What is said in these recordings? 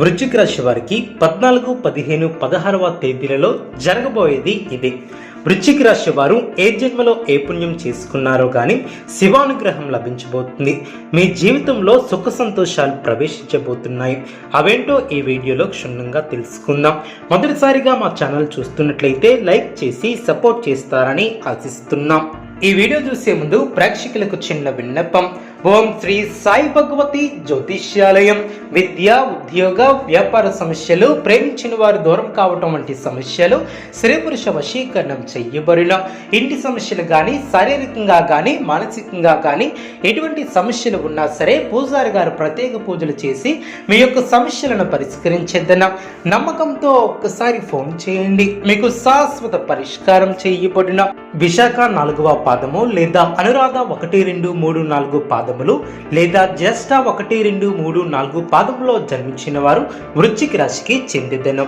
వృశ్చిక రాశి వారికి పద్నాలుగు పదిహేను పదహారవ తేదీలలో జరగబోయేది ఇది. వృశ్చిక రాశి వారు ఏ జన్మలో ఏ పుణ్యం చేసుకున్నారో కానీ శివానుగ్రహం లభించబోతుంది. మీ జీవితంలో సుఖ సంతోషాలు ప్రవేశించబోతున్నాయి. అవేంటో ఈ వీడియోలో క్షుణ్ణంగా తెలుసుకుందాం. మొదటిసారిగా మా ఛానల్ చూస్తున్నట్లయితే లైక్ చేసి సపోర్ట్ చేస్తారని ఆశిస్తున్నాం. ఈ వీడియో చూసే ముందు ప్రేక్షకులకు చిన్న విన్నపం. ఓం శ్రీ సాయి భగవతి జ్యోతిష్యాలయం. విద్య ఉద్యోగ వ్యాపార సమస్యలు ప్రేమించిన వారు దూరం కావటం వంటి సమస్యలు స్త్రీ పురుష వశీకరణం చెయ్యబడిన ఇంటి సమస్యలు కానీ శారీరకంగా కానీ మానసికంగా కానీ ఎటువంటి సమస్యలు ఉన్నా సరే పూజారి గారు ప్రత్యేక పూజలు చేసి మీ యొక్క సమస్యలను పరిష్కరించేద్దన. నమ్మకంతో ఒక్కసారి ఫోన్ చేయండి. మీకు శాశ్వత పరిష్కారం చేయబడిన విశాఖ నాలుగవ పాదము లేదా అనురాధ ఒకటి రెండు మూడు నాలుగు పాదములు లేదా జ్యేష్ఠ ఒకటి రెండు మూడు నాలుగు పాదములో జన్మించిన వారు వృశ్చిక రాశికి చెందిదను.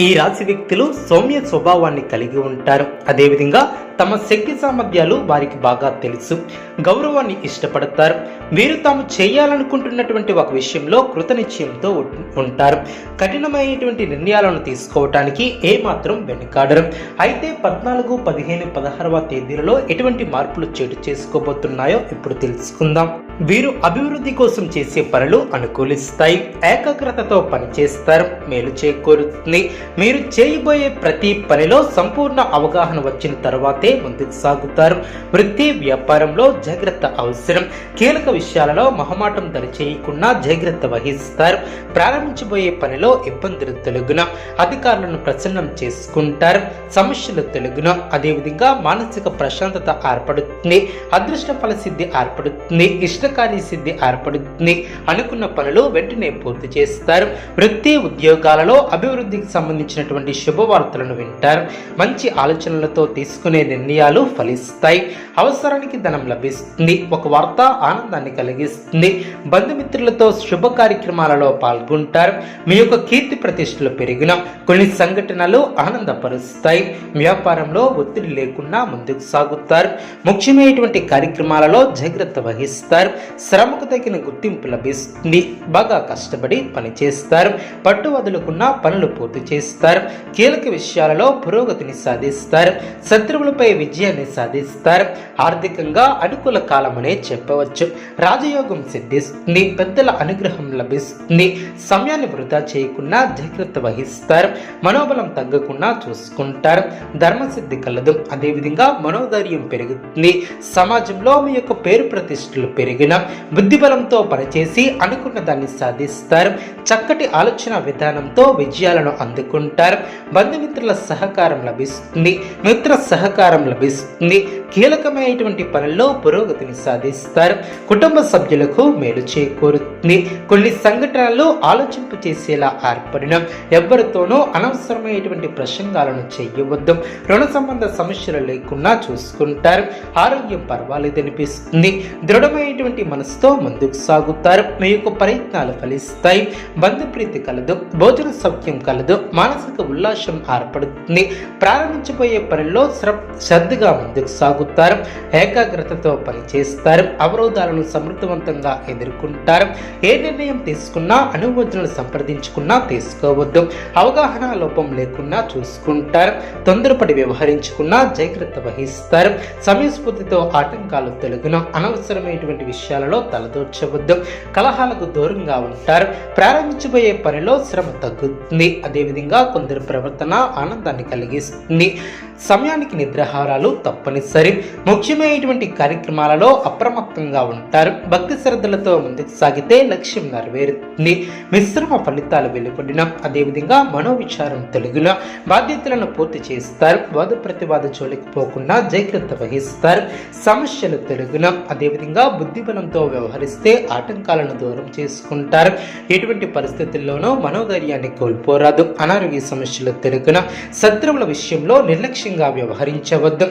ఈ రాశి వ్యక్తులు సౌమ్య స్వభావాన్ని కలిగి ఉంటారు. అదేవిధంగా తమ శక్తి సామర్థ్యాలు వారికి బాగా తెలుసు. గౌరవాన్ని ఇష్టపడతారు. వీరు తాము చేయాలనుకుంటున్నటువంటి ఒక విషయంలో కృతనిశ్చయంతో ఉంటారు. కఠినమైనటువంటి నిర్ణయాలను తీసుకోవటానికి ఏమాత్రం వెనుకాడరు. అయితే పద్నాలుగు పదిహేను పదహారవ తేదీలలో ఎటువంటి మార్పులు చోటు చేసుకోబోతున్నాయో ఇప్పుడు తెలుసుకుందాం. వీరు అభివృద్ధి కోసం చేసే పనులు అనుకూలిస్తాయి. ఏకాగ్రతతో పనిచేస్తారు. మేలు చేకూరుతుంది. మీరు చేయబోయే ప్రతి పనిలో సంపూర్ణ అవగాహన వచ్చిన తర్వాతే ముందుకు సాగుతారు. వృత్తి వ్యాపారంలో జాగ్రత్త అవసరం. కీలక విషయాలలో మొహమాటం దరిచేయకుండా జాగ్రత్త వహిస్తారు. ప్రారంభించబోయే పనిలో ఇబ్బందులు తొలగున. అధికారులను ప్రసన్నం చేసుకుంటారు. సమస్యలు తొలగున. అదేవిధంగా మానసిక ప్రశాంతత ఏర్పడుతుంది. అదృష్ట ఫల సిద్ధి ఏర్పడుతుంది. ఇష్టకార్య సిద్ధి ఏర్పడుతుంది. అనుకున్న పనులు వెంటనే పూర్తి చేస్తారు. వృత్తి ఉద్యోగాలలో అభివృద్ధికి సంబంధించినటువంటి శుభవార్తలను వింటారు. మంచి ఆలోచనలతో తీసుకునే నిర్ణయాలు ఫలిస్తాయి. అవసరానికి ధనం లభిస్తుంది. ఒక వార్త ఆనందాన్ని కలిగిస్తుంది. బంధుమిత్రులతో శుభ కార్యక్రమాలలో పాల్గొంటారు. మీ యొక్క కీర్తి ప్రతిష్టలు పెరిగిన కొన్ని సంఘటనలు ఆనందపరుస్తాయి. వ్యాపారంలో ఒత్తిడి లేకుండా ముందుకు సాగుతారు. ముఖ్యమైనటువంటి కార్యక్రమాలలో జాగ్రత్త వహిస్తారు. శ్రమకు తగిన గుర్తింపు లభిస్తుంది. బాగా కష్టపడి పనిచేస్తారు పట్టు వదులుకున్న పనులు పూర్తి చేస్తారు. కీలక విషయాలలో పురోగతిని సాధిస్తారు. శత్రువులపై విజయాన్ని సాధిస్తారు. ఆర్థికంగా అనుకూల కాలమనే చెప్పవచ్చు. రాజయోగం సిద్ధిస్తుంది. పెద్దల అనుగ్రహం లభిస్తుంది. సమయాన్ని వృధా చేయకుండా జాగ్రత్త వహిస్తారు. మనోబలం తగ్గకుండా చూసుకుంటారు. ధర్మసిద్ధి కలదు. అదేవిధంగా మనోధైర్యం పెరుగుతుంది. సమాజంలో మీ యొక్క పేరు ప్రతిష్టలు పెరిగిన బుద్ధిబలంతో పనిచేసి అనుకున్న దాన్ని సాధిస్తారు. చక్కటి ఆలోచన విధానంతో విజయాలను అందుకుంటారు. బంధుమిత్రుల సహకారం లభిస్తుంది. మిత్ర సహకారం లభిస్తుంది కీలకమైనటువంటి పనుల్లో పురోగతిని సాధిస్తారు. కుటుంబ సభ్యులకు మేలు చేకూరుతుంది. కొన్ని సంఘటనలు ఆలోచింపు చేసేలా ఏర్పడిన ఎవరితోనూ అనవసరమైనటువంటి ప్రసంగాలను చేయవద్దు. రుణ సంబంధ సమస్యలు లేకుండా చూసుకుంటారు. ఆరోగ్యం పర్వాలేదనిపిస్తుంది దృఢమైనటువంటి మనసుతో ముందుకు సాగుతారు. మీ యొక్క ప్రయత్నాలు ఫలిస్తాయి. బంధుప్రీతి కలదు. భోజన సౌఖ్యం కలదు. మానసిక ఉల్లాసం ఏర్పడుతుంది. ప్రారంభించబోయే పనుల్లో శ్రద్ధగా ముందుకు సాగు సాగుతారు ఏకాగ్రతతో పనిచేస్తారు అవరోధాలను సమర్థవంతంగా ఎదుర్కొంటారు. ఏ నిర్ణయం తీసుకున్నా అనుమతులను సంప్రదించుకున్నా తీసుకోవద్దు. అవగాహన లోపం లేకుండా చూసుకుంటారు. తొందరపడి వ్యవహరించుకున్నా జాగ్రత్త వహిస్తారు. సమయస్ఫూర్తితో ఆటంకాలు తొలగిన అనవసరమైనటువంటి విషయాలలో తలదూర్చవద్దు. కలహాలకు దూరంగా ఉంటారు. ప్రారంభించబోయే పనిలో శ్రమ తగ్గుతుంది. అదేవిధంగా కొందరి ప్రవర్తన ఆనందాన్ని కలిగిస్తుంది. సమయానికి నిద్రాహారాలు తప్పనిసరి ముఖ్యమైనటువంటి కార్యక్రమాలలో అప్రమత్తంగా ఉంటారు. భక్తి శ్రద్ధలతో ముందుకు సాగితే లక్ష్యం నెరవేరుతుంది. మిశ్రమ ఫలితాలు వెలువడిన అదేవిధంగా మనోవిచారం తెలుగులో బాధ్యతలను పూర్తి చేస్తారు. వాద ప్రతివాద జోలికి పోకుండా జాగ్రత్త వహిస్తారు. సమస్యలు తెలుగున అదేవిధంగా బుద్ధిబలంతో వ్యవహరిస్తే ఆటంకాలను దూరం చేసుకుంటారు. ఎటువంటి పరిస్థితుల్లోనూ మనోధైర్యాన్ని కోల్పోరాదు. అనారోగ్య సమస్యలు తెలుగున శత్రువుల విషయంలో నిర్లక్ష్యంగా వ్యవహరించవద్దు.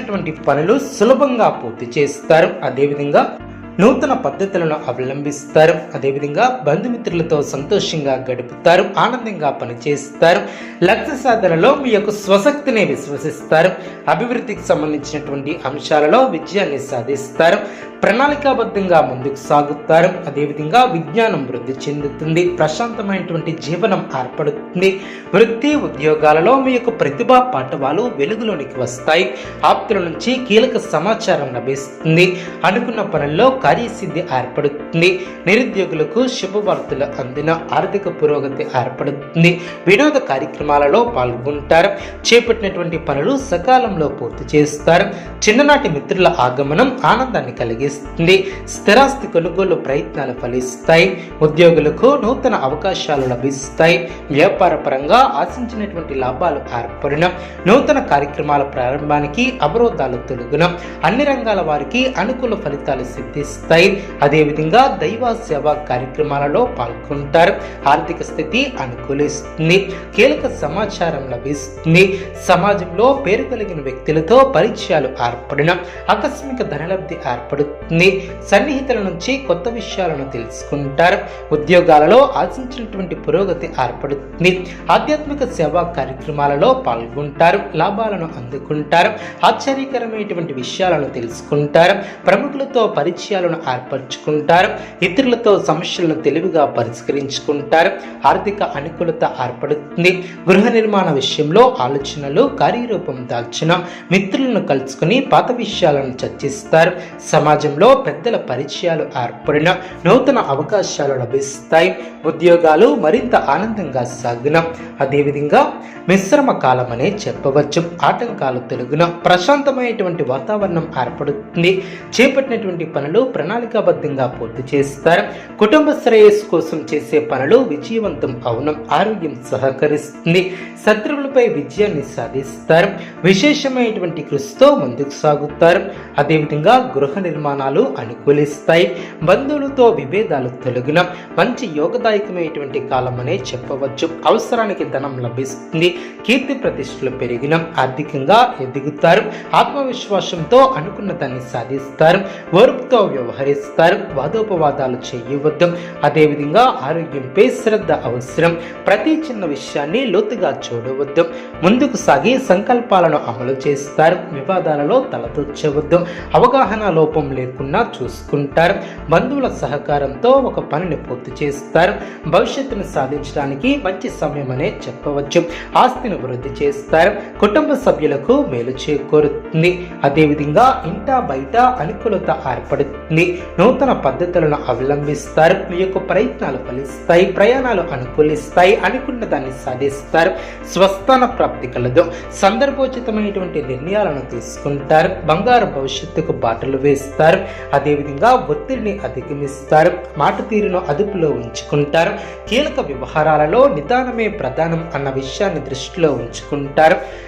ప్రారంభించినటువంటి పనులు సులభంగా పూర్తి చేస్తారు. అదేవిధంగా నూతన పద్ధతులను అవలంబిస్తారు. అదేవిధంగా బంధుమిత్రులతో సంతోషంగా గడుపుతారు. ఆనందంగా పనిచేస్తారు. లక్ష్య సాధనలో మీ యొక్క స్వశక్తిని విశ్వసిస్తారు. అభివృద్ధికి సంబంధించినటువంటి అంశాలలో విజయాన్ని సాధిస్తారు. ప్రణాళికాబద్ధంగా ముందుకు సాగుతారు. అదేవిధంగా విజ్ఞానం వృద్ధి చెందుతుంది. ప్రశాంతమైనటువంటి జీవనం ఏర్పడుతుంది. వృత్తి ఉద్యోగాలలో మీ యొక్క ప్రతిభా పాఠవాలు వెలుగులోనికి వస్తాయి. ఆప్తుల నుంచి కీలక సమాచారం లభిస్తుంది. అనుకున్న పనుల్లో కార్యసిద్ధి ఏర్పడుతుంది. నిరుద్యోగులకు శుభవార్తలు అందిన ఆర్థిక పురోగతి ఏర్పడుతుంది. వినోద కార్యక్రమాలలో పాల్గొంటారు. చేపట్టినటువంటి పనులు సకాలంలో పూర్తి చేస్తారు. చిన్ననాటి మిత్రుల ఆగమనం ఆనందాన్ని కలిగిస్తుంది. స్థిరాస్తి కొనుగోలు ప్రయత్నాలు ఫలిస్తాయి. ఉద్యోగులకు నూతన అవకాశాలు లభిస్తాయి. వ్యాపార పరంగా ఆశించినటువంటి లాభాలు ఏర్పడిన నూతన కార్యక్రమాల ప్రారంభానికి అవరోధాలు తొలగిన అన్ని రంగాల వారికి అనుకూల ఫలితాలు సిద్ధిస్తాయి. అదేవిధంగా దైవ సేవ కార్యక్రమాలలో పాల్గొంటారు. ఆర్థిక స్థితి అనుకూలిస్తుంది. కీలక సమాచారం లభిస్తుంది. సమాజంలో పేరు కలిగిన వ్యక్తులతో పరిచయాలు ఏర్పడిన ఆకస్మిక ధనలబ్ధి ఏర్పడుతుంది. సన్నిహితుల నుంచి కొత్త విషయాలను తెలుసుకుంటారు. ఉద్యోగాలలో ఆశించినటువంటి పురోగతి ఏర్పడుతుంది. ఆధ్యాత్మిక సేవా కార్యక్రమాలలో పాల్గొంటారు. లాభాలను అందుకుంటారు. ఆశ్చర్యకరమైనటువంటి విషయాలను తెలుసుకుంటారు. ప్రముఖులతో పరిచయాలను ఏర్పరచుకుంటారు. ఇతరులతో సమస్యలను తెలివిగా పరిష్కరించుకుంటారు. ఆర్థిక అనుకూలత ఏర్పడుతుంది. గృహ నిర్మాణ విషయంలో ఆలోచనలు కార్యరూపం దాల్చిన మిత్రులను కలుసుకుని పాత విషయాలను చర్చిస్తారు. సమాజంలో పెద్దల పరిచయాలు ఏర్పడిన నూతన అవకాశాలు లభిస్తాయి. ఉద్యోగాలు మరింత ఆనందంగా సాగున అదేవిధంగా మిశ్రమ కాలం అనే చెప్పవచ్చు. ఆటంకాలు తెలుగున ప్రశాంతమైనటువంటి వాతావరణం ఏర్పడుతుంది. చేపట్టినటువంటి పనులు ప్రణాళికాబద్ధంగా పూర్తి చేస్తారు. కుటుంబ శ్రేయస్సు కోసం చేసే పనులు విజయవంతం అవునం. ఆరోగ్యం సహకరిస్తుంది. శత్రువులపై విజయాన్ని సాధిస్తారు. విశేషమైనటువంటి కృషితో ముందుకు సాగుతారు. అదేవిధంగా గృహ నిర్మాణాలు అనుకూలిస్తాయి. బంధువులతో విభేదాలు తొలగిన మంచి యోగదాయకమైనటువంటి కాలం అనే చెప్పవచ్చు. అవసరానికి ధనం లభిస్తుంది. కీర్తి ప్రతిష్టలు పెరిగిన ఆర్థికంగా ఎదుగుతారు. ఆత్మవిశ్వాసంతో అనుకున్న దాన్ని సాధిస్తారు. ఓర్పుతో వ్యవహరిస్తారు. వాదోపవాదాలు చేయవద్దు. అదేవిధంగా ఆరోగ్యంపై శ్రద్ధ అవసరం. ప్రతి చిన్న విషయాన్ని లోతుగా చూడవద్దు. ముందుకు సాగి సంకల్పాలను అమలు చేస్తారు. వివాదాలలో తలదొచ్చవద్దు అవగాహన లోపం లేకుండా చూసుకుంటారు. బంధువుల సహకారంతో ఒక పనిని పూర్తి చేస్తారు. భవిష్యత్తును సాధించడానికి మంచి సమయం అనే చెప్పవచ్చు. ఆస్తిని వృద్ధి చేస్తారు. కుటుంబ సభ్యులకు మేలు చేకూరుతుంది. అదేవిధంగా ఇంట బయట అనుకూలత ఏర్పడుతుంది. నూతన పద్ధతులను అవలంబిస్తారు. మీ యొక్క ప్రయత్నాలు ఫలిస్తాయి. ప్రయాణాలు అనుకూలిస్తాయి. అనుకున్న దాన్ని సాధిస్తారు. స్వస్థాన ప్రాప్తి కలదు. సందర్భోచితమైనటువంటి నిర్ణయాలను తీసుకుంటారు. బంగారు భవిష్యత్తుకు బాటలు వేస్తారు. అదేవిధంగా ఒత్తిడిని అధిగమిస్తారు. మాట తీరును అదుపులో ఉంచుకుంటారు. కీలక వ్యవహారాలలో నిదానమే ప్రధానం అన్న విషయాన్ని దృష్టిలో ఉంచుకుంటారు.